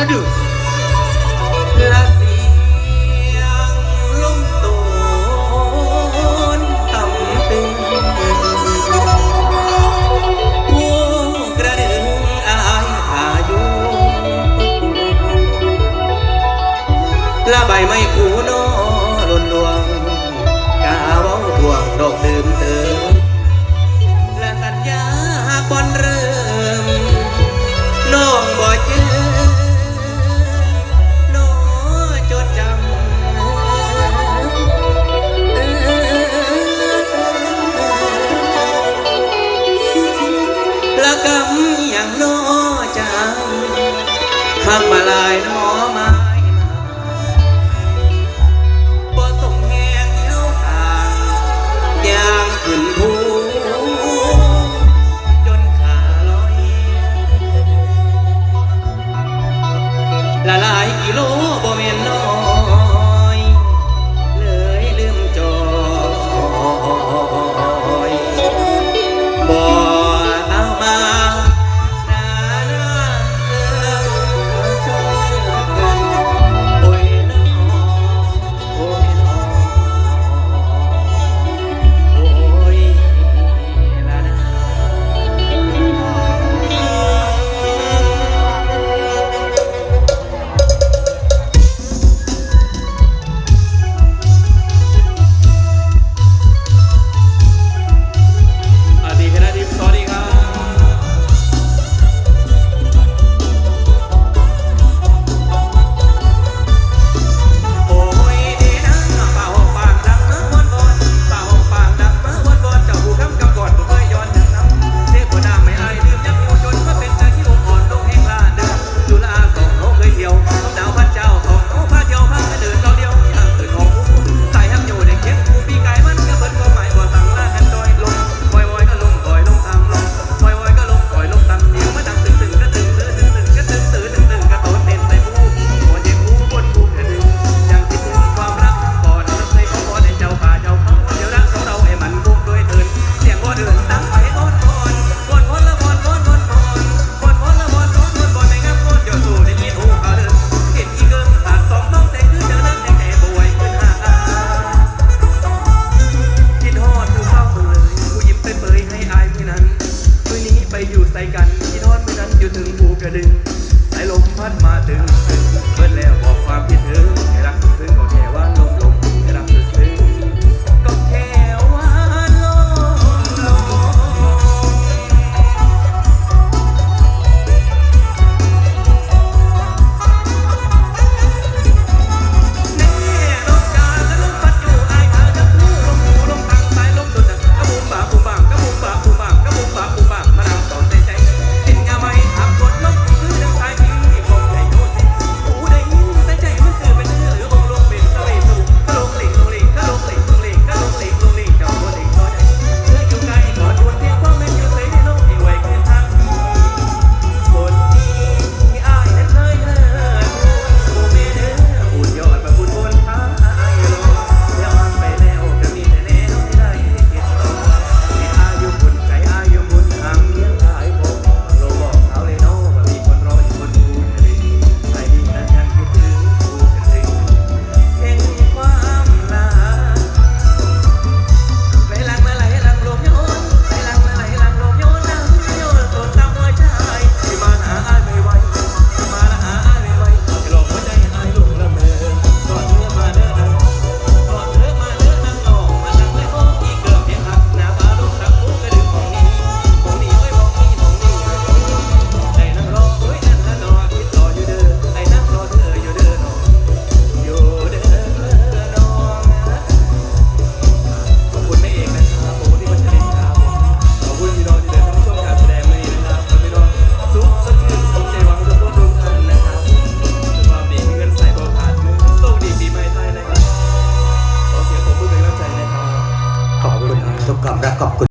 นะดึกและเสียงลุ่มตูนต่ำตึงผู้กระดึงอาายุและใบไม้คู ข้างมาลายนะ ดึงสายลมพัดมาถึงเพื่อแล้วบอกความคิดถึง